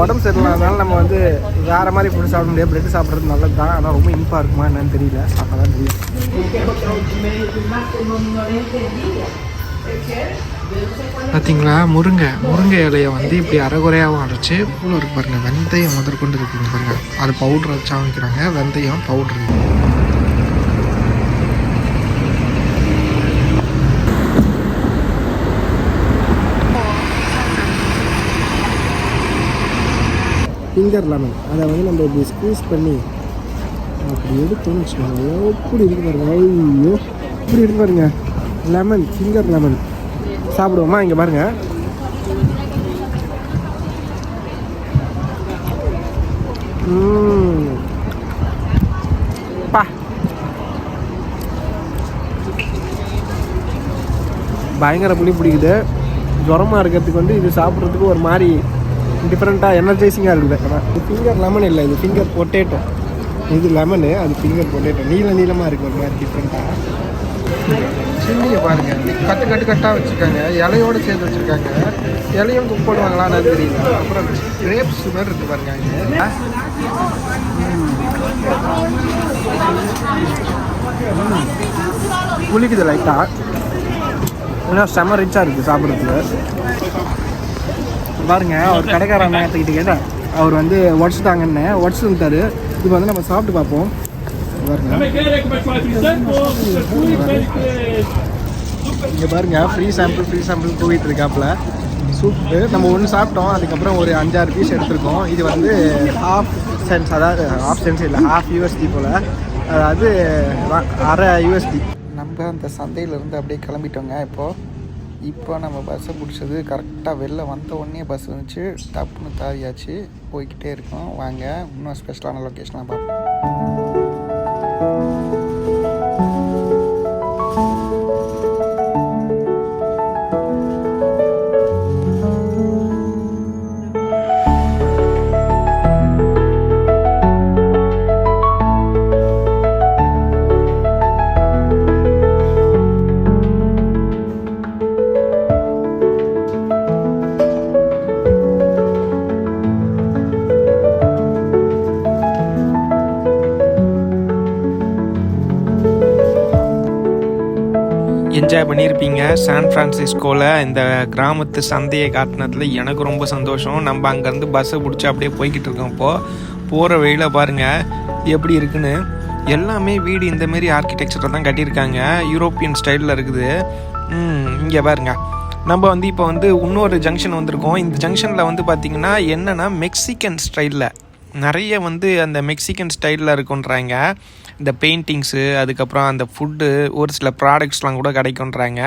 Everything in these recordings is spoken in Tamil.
உடம்பு சரியில்லாதனால நம்ம வந்து வேறு மாதிரி ஃபுட் சாப்பிட முடியாது. பிரெட் சாப்பிட்றது நல்லது தான் ஆனால் ரொம்ப இனிப்பாக இருக்குமா என்னன்னு தெரியல. அப்போ தான் தெரியும். பார்த்தீங்களா முருங்கை. முருங்கை இலையை வந்து இப்படி அரைகுறையாகவும் அரைச்சி இவ்வளோ இருக்கு பாருங்க. வெந்தயம் முதற்கொண்டு இருக்குங்க பாருங்க. அது பவுட்ரு வச்சா வைக்கிறாங்க வெந்தயம் பவுட்ரு ஃபிங்கர் லெமன் அதை வந்து நம்ம இப்படி ஸ்க்வீஸ் பண்ணி அப்படி எடுத்தோம்னு வச்சுக்கோங்க. எப்படி இருக்கு பாருங்க. ஐயோ இப்படி இருக்கு பாருங்க. லெமன் ஃபிங்கர் லெமன் சாப்பிடுவோமா? இங்கே பாருங்க. பா. பயங்கர புளி பிடிக்குது. ஜுரமாக இருக்கிறதுக்கு வந்து இது சாப்பிட்றதுக்கு ஒரு மாதிரி டிஃப்ரெண்ட்டாக எனர்ஜைசிங்காக இருக்குது இது ஃபிங்கர் லெமன் இல்லை இது ஃபிங்கர் பொட்டேட்டோ இது லெமனு அது ஃபிங்கர் பொட்டேட்டோ நீல நீளமாக இருக்குது ஒரு மாதிரி டிஃப்ரெண்ட்டாக சில்லியை பாருங்க கட்டு கட்டு கட்டாக வச்சுருக்காங்க இலையோடு சேர்த்து வச்சுருக்காங்க. இலையும் குக் பண்ணுவாங்களான்னு அது தெரியல. அப்புறம் கிரேப்ஸ் மாதிரி இருக்குது பாருங்க இங்கே புளிக்குது லைட்டாக இன்னும் செம்ம ரிச்சாக இருக்குது சாப்பிட்றதுக்கு. பாருங்க அவர் கடைக்கார அண்ணாத்துக்கிட்ட கேட்டேன் அவர் வந்து உடச்சு தாங்கன்னு உடச்சு தந்தாரு இப்போ வந்து நம்ம சாப்பிட்டு பார்ப்போம். இங்கே பாருங்க ஃப்ரீ சாம்பிள் ஃப்ரீ சாம்பிள் தூவிட்டு இருக்காப்புல. சூப்பு நம்ம ஒன்று சாப்பிட்டோம் அதுக்கப்புறம் ஒரு அஞ்சாறு பீஸ் எடுத்திருக்கோம். இது வந்து ஹாஃப் சென்ஸ் அதாவது ஹாஃப் சென்ஸ் இல்லை ஹாஃப் யூஎஸ்டி போல். அதாவது அரை யூஎஸ்டி நம்ம அந்த சந்தையிலேருந்து அப்படியே கிளம்பிட்டோங்க இப்போது இப்போ நம்ம பஸ்ஸை பிடிச்சது கரெக்டாக வெளில வந்த உடனே பஸ் வந்துச்சு டப்புன்னு தாவியாச்சு. போய்கிட்டே இருக்கோம். வாங்க இன்னும் ஸ்பெஷலான லொக்கேஷனாக பார்ப்போம். என்ஜாய் பண்ணியிருப்பீங்க. சான் ஃப்ரான்சிஸ்கோவில் இந்த கிராமத்து சந்தையை காட்டினதுல எனக்கு ரொம்ப சந்தோஷம். நம்ம அங்கேருந்து பஸ்ஸை பிடிச்சி அப்படியே போய்கிட்டு இருக்கோம் இப்போது போகிற வழியில் பாருங்கள் எப்படி இருக்குன்னு. எல்லாமே வீடு இந்த மாரி தான் கட்டியிருக்காங்க. யூரோப்பியன் ஸ்டைலில் இருக்குது. இங்கே பாருங்க. நம்ம வந்து இப்போ வந்து இன்னொரு ஜங்ஷன் வந்திருக்கோம். இந்த ஜங்ஷனில் வந்து பார்த்திங்கன்னா என்னென்னா மெக்சிகன் ஸ்டைலில் நிறைய வந்து அந்த மெக்சிகன் ஸ்டைலில் இருக்குன்றாங்க. இந்த பெயிண்டிங்ஸு அதுக்கப்புறம் அந்த ஃபுட்டு ஒரு சில ப்ராடக்ட்ஸ்லாம் கூட கிடைக்குன்றாங்க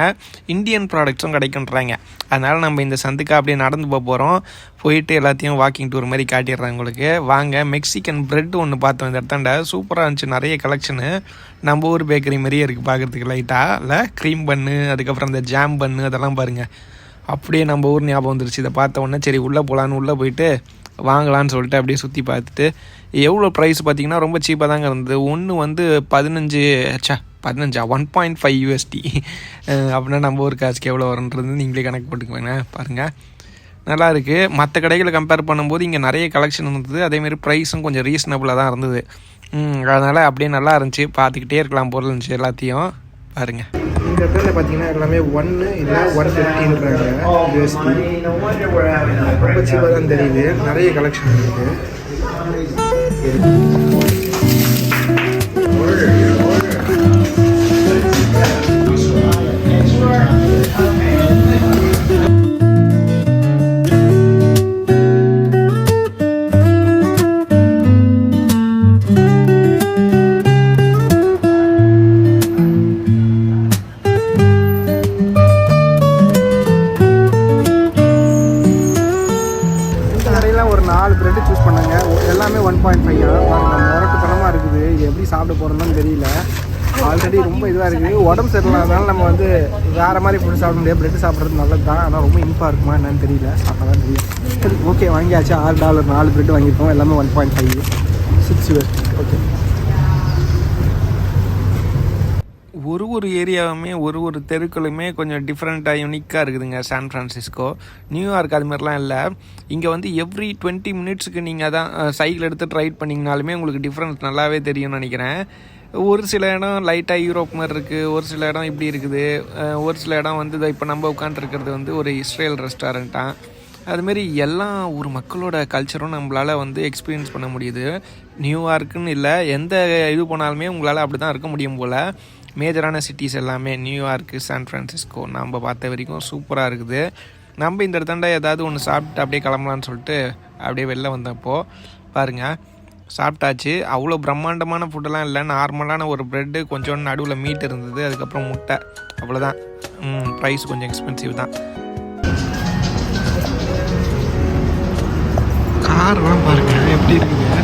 இந்தியன் ப்ராடக்ட்ஸும் கிடைக்குன்றாங்க அதனால் நம்ம இந்த சந்துக்காக அப்படியே நடந்து போக போகிறோம் போயிட்டு எல்லாத்தையும் வாக்கிங் டூர் மாதிரி காட்டிடுறேன் உங்களுக்கு. வாங்க மெக்சிகன் பிரெட் ஒன்று பார்த்தோம் இந்த இடத்தாண்ட சூப்பராக இருந்துச்சு நிறைய கலெக்ஷனு நம்ம ஊர் பேக்கரி மாதிரியே இருக்குது பார்க்குறதுக்கு லைட்டாக இல்லை க்ரீம் பன்னு அதுக்கப்புறம் இந்த ஜாம் பன்னு அதெல்லாம் பாருங்கள் அப்படியே நம்ம ஊர் ஞாபகம் வந்துருச்சு. இதை பார்த்த உடனே சரி உள்ளே போகலான்னு உள்ளே போயிட்டு வாங்கலான்னு சொல்லிட்டு அப்படியே சுற்றி பார்த்துட்டு எவ்வளோ ப்ரைஸ் பார்த்தீங்கன்னா ரொம்ப சீப்பாக தாங்க இருந்தது. ஒன்று வந்து பதினஞ்சு அச்சா பதினஞ்சா? ஒன் பாயிண்ட் ஃபைவ் யூஎஸ்டி அப்படின்னா நம்ம ஒரு காசுக்கு எவ்வளோ வரும்ன்றது நீங்களே கணக்கு போட்டுக்கோங்க பாருங்கள் நல்லா இருக்குது மற்ற கடைகளை கம்பேர் பண்ணும்போது இங்கே நிறைய கலெக்ஷன் இருந்தது. அதேமாரி ப்ரைஸும் கொஞ்சம் ரீசனபுளாக தான் இருந்தது. அதனால் அப்படியே நல்லா இருந்துச்சு. பார்த்துக்கிட்டே இருக்கலாம் பொருள் இருந்துச்சு எல்லாத்தையும். பாருங்கள் இந்த இடத்துல பார்த்தீங்கன்னா எல்லாமே ஒன்று இல்லை ஒன் ஃபிஃப்டின்றாங்க யூஎஸ்டி ரொம்ப சீப்பாக தான் தெரியுது. நிறைய கலெக்ஷன் இருக்குது இந்த வேறு மாதிரி ஃபுட் சாப்பிட முடியாது. பிரெட் சாப்பிட்றது நல்லது தான். ஆனால் ரொம்ப இனிப்பாக இருக்குமா என்னன்னு தெரியல. அப்போ தான் தெரியும் சரி ஓகே வாங்கியாச்சு. ஆறு டாலர் நாலு பிரெட் வாங்கியிருக்கோம். எல்லாமே one point five six okay ஒரு ஒரு ஏரியாவுமே ஒரு ஒரு தெருக்களுமே கொஞ்சம் டிஃப்ரெண்ட்டாக யூனிக்காக இருக்குதுங்க சான் ஃப்ரான்சிஸ்கோ நியூயார்க் அது மாதிரிலாம் இல்லை. இங்கே வந்து எவ்ரி டுவெண்ட்டி மினிட்ஸுக்கு நீங்கள் தான் சைக்கிள் எடுத்து ரைட் பண்ணிங்கனாலுமே உங்களுக்கு டிஃப்ரென்ஸ் நல்லாவே தெரியும்னு நினைக்கிறேன். ஒரு சில இடம் லைட்டாக யூரோப் மாதிரி இருக்குது ஒரு சில இடம் இப்படி இருக்குது. ஒரு சில இடம் வந்து இப்போ நம்ம உட்காந்துருக்கிறது வந்து ஒரு இஸ்ரேல் ரெஸ்டாரண்ட்டாக அதுமாரி எல்லா ஊர் மக்களோட கல்ச்சரும் நம்மளால் வந்து எக்ஸ்பீரியன்ஸ் பண்ண முடியுது. நியூயார்க்குன்னு இல்லை எந்த இது போனாலுமே உங்களால் அப்படி தான் இருக்க முடியும் போல். மேஜரான சிட்டிஸ் எல்லாமே நியூயார்க்கு சான் ஃப்ரான்சிஸ்கோ நம்ம பார்த்த வரைக்கும் சூப்பராக இருக்குது. நம்ம இந்த இடத்தாண்ட ஏதாவது ஒன்று சாப்பிட்டு அப்படியே கிளம்பலான்னு சொல்லிட்டு அப்படியே வெளில வந்தப்போ பாருங்கள் சாப்பிட்டாச்சு. அவ்வளோ பிரம்மாண்டமான ஃபுட்டெல்லாம் இல்லை. நார்மலான ஒரு ப்ரெட்டு கொஞ்சோண்டு நடுவில் மீட் இருந்தது. அதுக்கப்புறம் முட்டை. அவ்வளோதான் ப்ரைஸ் கொஞ்சம் எக்ஸ்பென்சிவ் தான். கார்லாம் பாருங்க எப்படி இருக்குது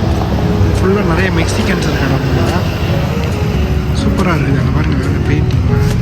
ஃபுல்லாக நிறைய மெக்சிகன்ஸ் இருக்காங்க. சூப்பராக இருக்குது அங்கே பாருங்க பெயிண்டிங்லாம்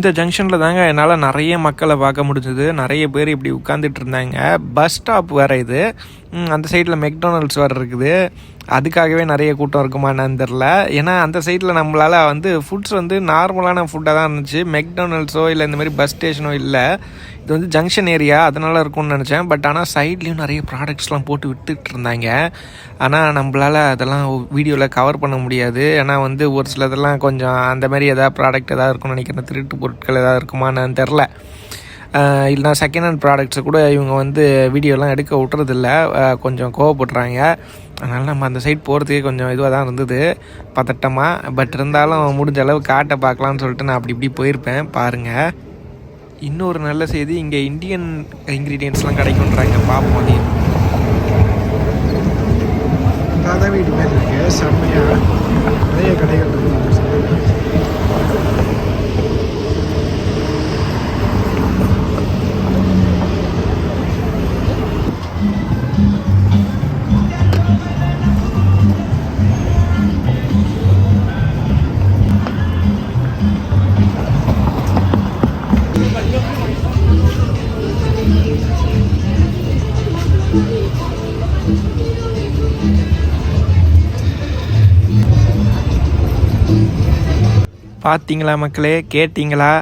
இந்த ஜங்ஷனில் தாங்க என்னால் நிறைய மக்களை பார்க்க முடிஞ்சது. நிறைய பேர் இப்படி உட்காந்துட்டு இருந்தாங்க. பஸ் ஸ்டாப் வேறு இது. அந்த சைடில் மெக்டானல்ட்ஸ் வேறு இருக்குது. அதுக்காகவே நிறைய கூட்டம் இருக்குமா என்னன்னு தெரில ஏன்னா அந்த சைடில் நம்மளால் வந்து ஃபுட்ஸ் வந்து நார்மலான ஃபுட்டாக தான் இருந்துச்சு. மெக்டானல்ட்ஸோ இல்லை இந்த மாதிரி பஸ் ஸ்டேஷனோ இல்லை. இது வந்து ஜங்ஷன் ஏரியா அதனால் இருக்கும்னு நினச்சேன். பட் ஆனால் சைட்லேயும் நிறைய ப்ராடக்ட்ஸ்லாம் போட்டு விட்டுட்டு இருந்தாங்க. ஆனால் நம்மளால் அதெல்லாம் வீடியோவில் கவர் பண்ண முடியாது. ஏன்னா வந்து ஒரு சிலதெல்லாம் கொஞ்சம் அந்த மாதிரி எதாவது ப்ராடக்ட் எதாவது இருக்கும்னு நினைக்கிறேன். திருட்டு பொருட்கள் எதாவது இருக்குமான்னு தெரில இல்லைனா செகண்ட் ஹேண்ட் ப்ராடக்ட்ஸை கூட இவங்க வந்து வீடியோலாம் எடுக்க விட்றதில்ல கொஞ்சம் கோவப்படுறாங்க. அதனால் நம்ம அந்த சைட் போகிறதுக்கே கொஞ்சம் இதுவாக தான் இருந்தது. பதட்டமாக பட் இருந்தாலும் முடிஞ்ச அளவு காட்டை பார்க்கலான்னு சொல்லிட்டு நான் அப்படி இப்படி போயிருப்பேன். பாருங்கள் இன்னொரு நல்ல செய்தி இங்கே இந்தியன் இன்க்ரீடியன்ட்ஸ்லாம் கிடைக்குன்றாங்க பார்ப்போம் அதையும் தாதா வீடு மாதிரி இருக்கு. செம்மையாக நிறைய கடைகள் இருக்குது பார்த்தீங்களா மக்களே? கேட்டிங்களா?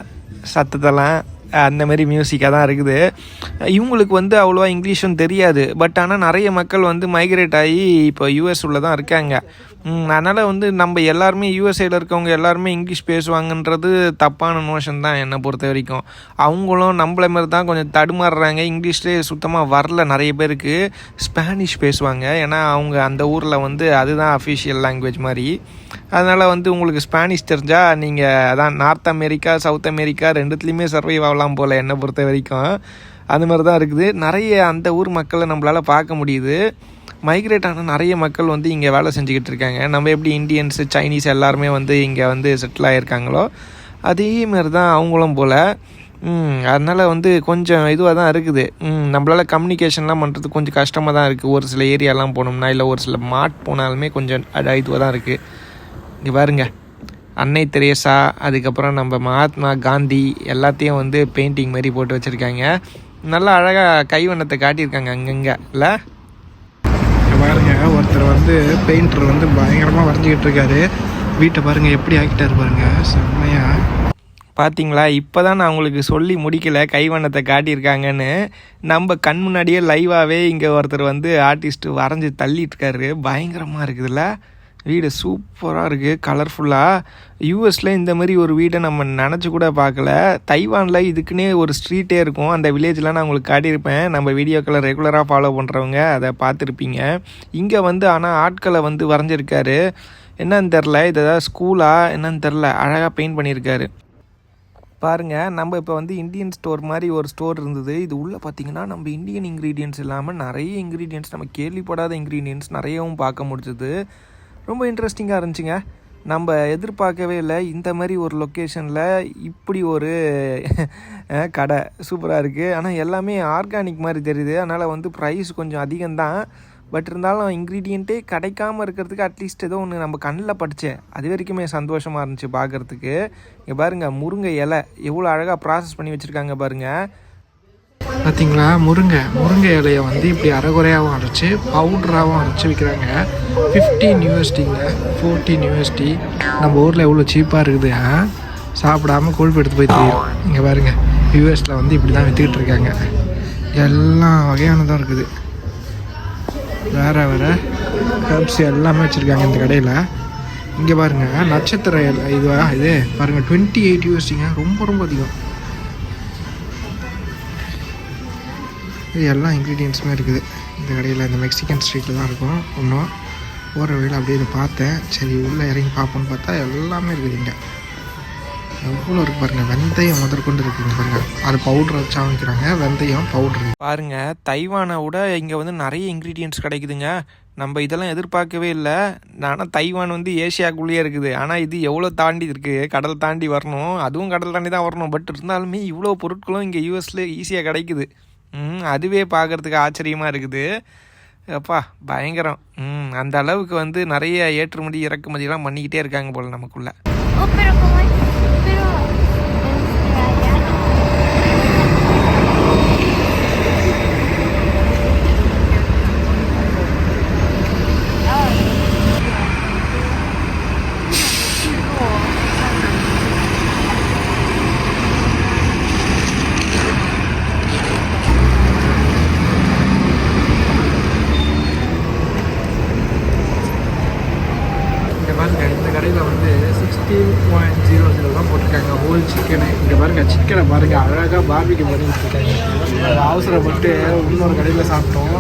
சத்தத்தெல்லாம் அந்த மாதிரி மியூசிக்காக தான் இருக்குது. இவங்களுக்கு வந்து அவ்வளோவா இங்கிலீஷும் தெரியாது. பட் ஆனால் நிறைய மக்கள் வந்து மைக்ரேட் ஆகி இப்போ யூஎஸ் உள்ள தான் இருக்காங்க. அதனால் வந்து நம்ம எல்லாருமே யூஎஸ்ஏல இருக்கவங்க எல்லாருமே இங்கிலீஷ் பேசுவாங்கன்றது தப்பான நோஷன் தான் என்னை பொறுத்த வரைக்கும். அவங்களும் நம்மள மாதிரி தான் கொஞ்சம் தடுமாறுறாங்க. இங்கிலீஷ்லேயே சுத்தமாக வரல நிறைய பேருக்கு. ஸ்பானிஷ் பேசுவாங்க. ஏன்னா அவங்க அந்த ஊரில் வந்து அதுதான் அஃபிஷியல் லாங்குவேஜ் மாதிரி. அதனால் வந்து உங்களுக்கு ஸ்பானிஷ் தெரிஞ்சால் நீங்கள் அதான் நார்த் அமெரிக்கா சவுத் அமெரிக்கா ரெண்டுத்துலேயுமே சர்வைவ் ஆகலாம் போல் என்னை பொறுத்த வரைக்கும். அந்த மாதிரி தான் இருக்குது. நிறைய அந்த ஊர் மக்களை நம்மளால் பார்க்க முடியுது. மைக்ரேட் ஆன நிறைய மக்கள் வந்து இங்கே வேலை செஞ்சுக்கிட்டு இருக்காங்க. நம்ம எப்படி இந்தியன்ஸு சைனீஸ் எல்லாருமே வந்து இங்கே வந்து செட்டில் ஆகியிருக்காங்களோ அதே மாதிரி தான் அவங்களும் போல். அதனால் வந்து கொஞ்சம் இதுவாக தான் இருக்குது. நம்மளால் கம்யூனிகேஷன்லாம் பண்ணுறது கொஞ்சம் கஷ்டமாக தான் இருக்குது ஒரு சில ஏரியாலாம் போனோம்னா இல்லை ஒரு சில மாட் போனாலுமே கொஞ்சம் அட இதுவாக தான் இருக்குது இங்கே பாருங்க. அன்னை தெரேசா அதுக்கப்புறம் நம்ம மகாத்மா காந்தி எல்லாத்தையும் வந்து பெயிண்டிங் மாதிரி போட்டு வச்சுருக்காங்க. நல்லா அழகாக கைவண்ணத்தை காட்டியிருக்காங்க அங்கங்கே இல்லை? பாருங்க ஒருத்தர் வந்து பெயிண்டர் வந்து பயங்கரமாக வரைஞ்சிக்கிட்டு இருக்காரு. வீட்டை பாருங்க எப்படி ஆக்கிட்டாரு பாருங்க. செம்மையா. பார்த்தீங்களா இப்போ தான் நான் உங்களுக்கு சொல்லி முடிக்கல கைவண்ணத்தை காட்டியிருக்காங்கன்னு. நம்ம கண் முன்னாடியே லைவாகவே இங்கே ஒருத்தர் வந்து ஆர்டிஸ்ட்டு வரைஞ்சி தள்ளிட்டுருக்காரு பயங்கரமாக இருக்குதுல்ல? வீடு சூப்பராக இருக்குது கலர்ஃபுல்லாக யூஎஸில் இந்த மாதிரி ஒரு வீடை நம்ம நினச்சி கூட பார்க்கல. தைவானில் இதுக்குன்னே ஒரு ஸ்ட்ரீட்டே இருக்கும். அந்த வில்லேஜ்லாம் நான் உங்களுக்கு காட்டியிருப்பேன். நம்ம வீடியோக்களை ரெகுலராக ஃபாலோ பண்ணுறவங்க அதை பார்த்துருப்பீங்க. இங்கே வந்து ஆனால் ஆட்களை வந்து வரைஞ்சிருக்காரு. என்னன்னு தெரில இது ஏதாவது ஸ்கூலா என்னன்னு தெரில அழகாக பெயிண்ட் பண்ணியிருக்காரு. பாருங்க நம்ம இப்போ வந்து இந்தியன் ஸ்டோர் மாதிரி ஒரு ஸ்டோர் இருந்தது. இது உள்ளே பார்த்தீங்கன்னா நம்ம இந்தியன் இன்க்ரீடியன்ஸ் இல்லாமல் நிறைய இன்க்ரீடியன்ஸ் நம்ம கேள்விப்படாத இன்க்ரீடியன்ஸ் நிறையவும் பார்க்க முடிஞ்சது. ரொம்ப இன்ட்ரெஸ்டிங்காக இருந்துச்சுங்க. நம்ம எதிர்பார்க்கவே இல்லை இந்த மாதிரி ஒரு லொக்கேஷனில் இப்படி ஒரு கடை சூப்பராக இருக்குது ஆனால் எல்லாமே ஆர்கானிக் மாதிரி தெரியுது. அதனால் வந்து ப்ரைஸ் கொஞ்சம் அதிகம்தான். பட் இருந்தாலும் இன்க்ரீடியண்ட்டே கிடைக்காம இருக்கிறதுக்கு அட்லீஸ்ட் ஏதோ ஒன்று நம்ம கண்ணில் படித்தேன் அது வரைக்குமே சந்தோஷமாக இருந்துச்சு பார்க்குறதுக்கு இங்கே பாருங்கள் முருங்கை இலை எவ்வளோ அழகாக ப்ராசஸ் பண்ணி வச்சுருக்காங்க பாருங்கள் பார்த்தீங்களா முருங்கை. முருங்கை இலையை வந்து இப்படி அரைகுறையாகவும் அரைச்சி பவுடராகவும் அரைச்சி விற்கிறாங்க ஃபிஃப்டீன் யூஎஸ்டிங்க ஃபோர்டீன் யூஎஸ்டி நம்ம ஊரில் எவ்வளோ சீப்பாக இருக்குது சாப்பிடாமல் சாப்பிடாம கொழுப்பு எடுத்து போய் தெரியும். இங்கே பாருங்கள் யூஎஸில் வந்து இப்படி தான் விற்றுக்கிட்டு இருக்காங்க. எல்லா வகையானதும் இருக்குது. வேறு வேறு. ஹெர்ப்ஸ் எல்லாமே வச்சுருக்காங்க இந்த கடையில். இங்கே பாருங்கள் நட்சத்திர இலை இதுவா? இது? பாருங்கள் டுவெண்ட்டி எயிட் யூஎஸ்டிங்க ரொம்ப ரொம்ப அதிகம். இது எல்லா இன்க்ரீடியன்ஸுமே இருக்குது. இந்த கடையில் இந்த மெக்சிகன் ஸ்ட்ரீட்டில் தான் இருக்கும். ஒன்றும் போகிற வழியில் அப்படியே இதை பார்த்தேன். சரி உள்ளே இறங்கி பார்ப்போம்னு பார்த்தா எல்லாமே இருக்குது இங்கே. எவ்வளோ இருக்கு பாருங்கள் வெந்தயம் முதற்கொண்டு இருக்குங்க பாருங்கள் அது பவுடர் வச்சா வைக்கிறாங்க வெந்தயம் பவுட்ரு பாருங்க தைவானை விட இங்கே வந்து நிறைய இன்க்ரீடியன்ட்ஸ் கிடைக்குதுங்க. நம்ம இதெல்லாம் எதிர்பார்க்கவே இல்லை. ஆனால் தைவான் வந்து ஏஷியாக்குள்ளேயே இருக்குது. ஆனால் இது எவ்வளோ தாண்டி இருக்குது கடல் தாண்டி வரணும். அதுவும் கடல் தாண்டி தான் வரணும். பட் இருந்தாலுமே இவ்வளோ பொருட்களும் இங்கே யூஎஸில் ஈஸியாக கிடைக்குது. ம் அதுவே பார்க்குறதுக்கு ஆச்சரியமாக இருக்குது. அப்பா பயங்கரம். ம் அந்த அளவுக்கு வந்து நிறைய ஏற்றுமதி இறக்குமதியெல்லாம் பண்ணிக்கிட்டே இருக்காங்க போல் நமக்குள்ள Oh, pero como es, pero este, allá இங்கே பாருங்க இந்த கடையில் வந்து சிக்ஸ்டீன் பாயிண்ட் ஜீரோ ஜீரோ தான் போட்டிருக்காங்க. ஹோல் சிக்கனு இங்கே பாருங்க சிக்கனை பாருங்க. அழகாக பாபிக்கு பண்ணி வச்சுருக்காங்க அவசரப்பட்டு இன்னொரு கடையில் சாப்பிட்டோம்.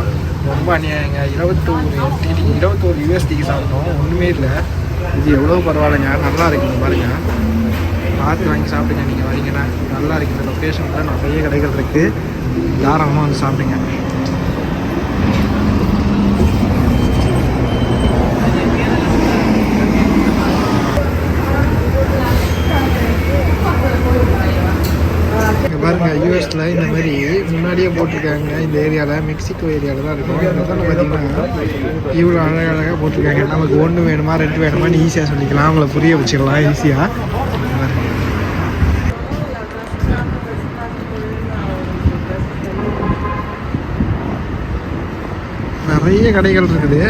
ரொம்ப அநியாயங்க. இருபத்தோரு எட்டி இருபத்தோரு யூஎஸ்டிக்கு சாப்பிட்டோம். ஒன்றுமே இல்லை. இது எவ்வளோ பரவாயில்லைங்க. நல்லா இருக்குங்க பாருங்க. பார்த்து வாங்கி சாப்பிடுங்க. நீங்கள் வரீங்கன்னா நல்லா இருக்குது இந்த லொக்கேஷனில் நிறைய கடைகள் இருக்குது தாராளமாக வந்து சாப்பிடுங்க இங்கே பாருங்க யூஎஸில் இந்த மாதிரி முன்னாடியே போட்டிருக்காங்க. இந்த ஏரியாவில் மெக்சிகோ ஏரியாவில் தான் இருக்கும். இந்த பார்த்தீங்கன்னா இவ்வளோ அழகழகாக போட்டிருக்காங்க. நமக்கு ஒன்று வேணுமா ரெண்டு வேணுமான்னு ஈஸியாக சொல்லிக்கலாம். அவங்கள புரிய வச்சுக்கலாம் ஈஸியாக நிறைய கடைகள் இருக்குது.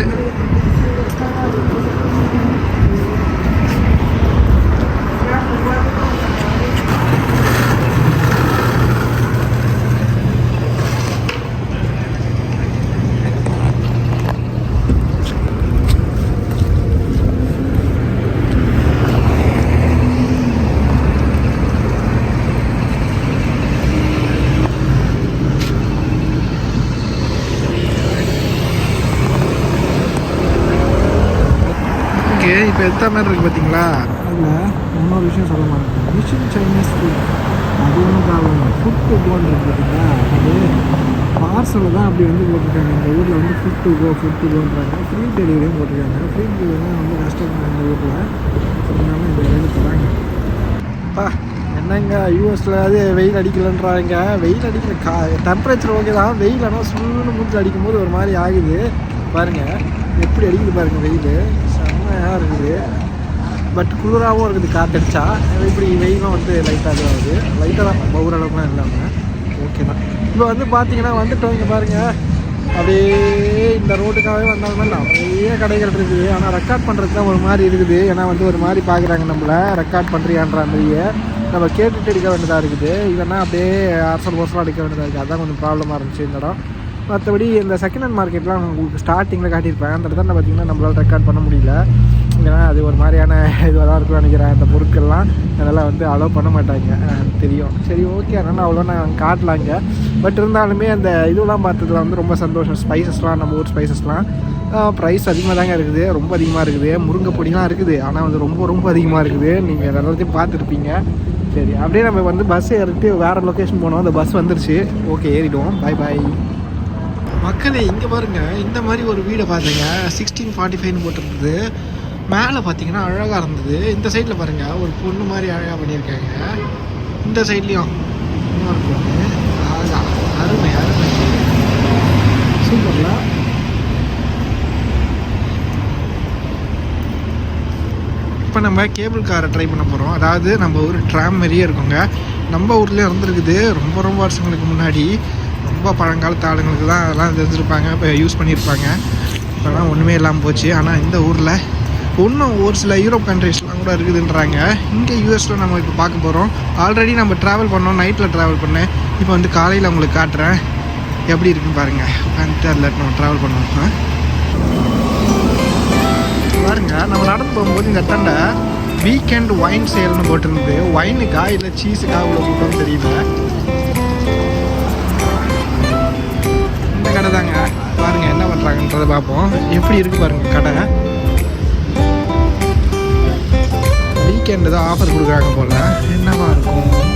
இங்கே இப்போ எத்த மாதிரி இருக்குது பார்த்தீங்களா அதில் இன்னொரு விஷயம் சொல்ல மாட்டேன் மிஷின் சைனீஸ் ஃபுட் அது ஒன்றும் ப்ராப்ளம் இல்லை ஃபுட் டு கோன்னு இருக்கு பார்த்தீங்களா அது பார்சலில் தான் அப்படி வந்து போட்டிருக்காங்க. இந்த ஊரில் வந்து food to go food to கோன்றாங்க free டெலிவரியும் போட்டிருக்காங்க. ஃப்ரீ டெலிவரி தான் ரொம்ப கஷ்டம் இந்த ஊரில். அதனால இந்த வேலை தராங்க அப்பா என்னங்க யூஎஸில் அது வெயில் அடிக்கலன்றாங்க. வெயில் அடிக்கல கா டெம்பரேச்சர் ஓகே தான். வெயில் ஆனால் சுள்ளுன்னு மூஞ்சி அடிக்கும்போது ஒரு மாதிரி ஆகுது. பாருங்க எப்படி அடிக்குது பாருங்க வெயில். தான் இருக்குது. பட் குளிராகவும் இருக்குது காற்றடிச்சா இப்படி வெயிலும் வந்து லைட்டாக தான் ஆகுது லைட்டாக தான் ரொம்ப ஓரளவுக்குலாம் இல்லாமல் ஓகே தான். இப்போ வந்து பார்த்தீங்கன்னா வந்துட்டோம் இங்கே பாருங்கள் அப்படியே இந்த ரோட்டுக்காகவே வந்தாலுமே நிறைய கடைகள் இருக்குது. ஆனால் ரெக்கார்ட் பண்ணுறது தான் ஒரு மாதிரி இருக்குது. ஏன்னா வந்து ஒரு மாதிரி பார்க்குறாங்க நம்மளை. ரெக்கார்ட் பண்ணுறியான்ற மாதிரியே. நம்ம கேட்டுட்டு எடுக்க வேண்டியதாக இருக்குது. இல்லைன்னா அப்படியே அரசல் ஒசலாக எடுக்க வேண்டியதாக இருக்குது. அதான் கொஞ்சம் ப்ராப்ளமாக இருந்துச்சு இந்த இடம். மற்றபடி இந்த செகண்ட் ஹேண்ட் மார்க்கெட்லாம் உங்களுக்கு ஸ்டார்டிங்கில் காட்டியிருப்பேன். அந்த இடத்துல பார்த்தீங்கன்னா நம்மளால் ரெக்கார்ட் பண்ண முடியல. ஏன்னா அது ஒரு மாதிரியான இதுவாக தான் இருக்கும்னு நினைக்கிறேன். அந்த பொருட்கள்லாம் அதெல்லாம் வந்து அலோவ் பண்ண மாட்டாங்க. தெரியும். சரி ஓகே அதனால் அவ்வளோ நான் காட்டலாங்க பட் இருந்தாலுமே அந்த இதுவெல்லாம் பார்த்ததுல வந்து ரொம்ப சந்தோஷம். ஸ்பைசஸ்லாம் நம்ம ஊர் ஸ்பைசஸ்லாம் ப்ரைஸ் அதிகமாக தாங்க இருக்குது. ரொம்ப அதிகமாக இருக்குது. முருங்கை பொடிலாம் இருக்குது. ஆனால் வந்து ரொம்ப ரொம்ப அதிகமாக இருக்குது. நீங்கள் எல்லாத்தையும் பார்த்துருப்பீங்க. சரி அப்படியே நம்ம வந்து பஸ் ஏறிட்டு வேறு லொக்கேஷன் போனோம். அந்த பஸ் வந்துருச்சு. ஓகே ஏறிடுவோம். பை பாய் மக்களே இங்கே பாருங்க. இந்த மாதிரி ஒரு வீடை பார்த்தீங்க சிக்ஸ்டீன் ஃபார்ட்டி ஃபைவ்னு போட்டிருந்தது. மேலே பார்த்தீங்கன்னா அழகாக இருந்தது. இந்த சைடில் பாருங்க ஒரு பொண்ணு மாதிரி அழகாக பண்ணியிருக்காங்க. இந்த சைட்லேயும் இன்னொரு பொண்ணு. அழகா. அருமை அருமை. சூப்பரில். இப்போ நம்ம கேபிள் காரை ட்ரை பண்ண போகிறோம் அதாவது நம்ம ஊர் ட்ராம் மாதிரியே இருக்குங்க. நம்ம ஊர்லேயே இருந்திருக்குது. ரொம்ப ரொம்ப வருஷங்களுக்கு முன்னாடி. கண்டிப்பாக பழங்காலத்து ஆளுங்களுக்கு தான் அதெல்லாம் தெரிஞ்சிருப்பாங்க இப்போ யூஸ் பண்ணியிருப்பாங்க. இப்போலாம் ஒன்றுமே இல்லாமல் போச்சு. ஆனால் இந்த ஊரில் இன்னும் ஒரு சில யூரோப் கண்ட்ரீஸ்லாம் கூட இருக்குதுன்றாங்க. இங்கே யூஎஸில் நம்ம இப்போ பார்க்க போகிறோம் ஆல்ரெடி நம்ம ட்ராவல் பண்ணோம் நைட்டில் ட்ராவல் பண்ணேன். இப்போ வந்து காலையில் உங்களுக்கு காட்டுறேன். எப்படி இருக்குன்னு பாருங்கள் அந்த அதில் நம்ம ட்ராவல் பண்ணுவோம் பாருங்க நம்ம நடந்து போகும்போது இந்த இடத்தாண்ட வீக்கெண்ட் ஒயின் சேல்னு போட்டிருந்தது. ஒயினுக்கா இல்லை சீஸுக்கா இவ்வளோ கூட்டம் தெரியல கடை தாங்க பாருங்க என்ன பண்ணுறாங்கன்றத பார்ப்போம் எப்படி இருக்கு பாருங்க கடை. வீக்கெண்டு தான் ஆஃபர் கொடுக்குறாங்க போல. என்னவா இருக்கும்?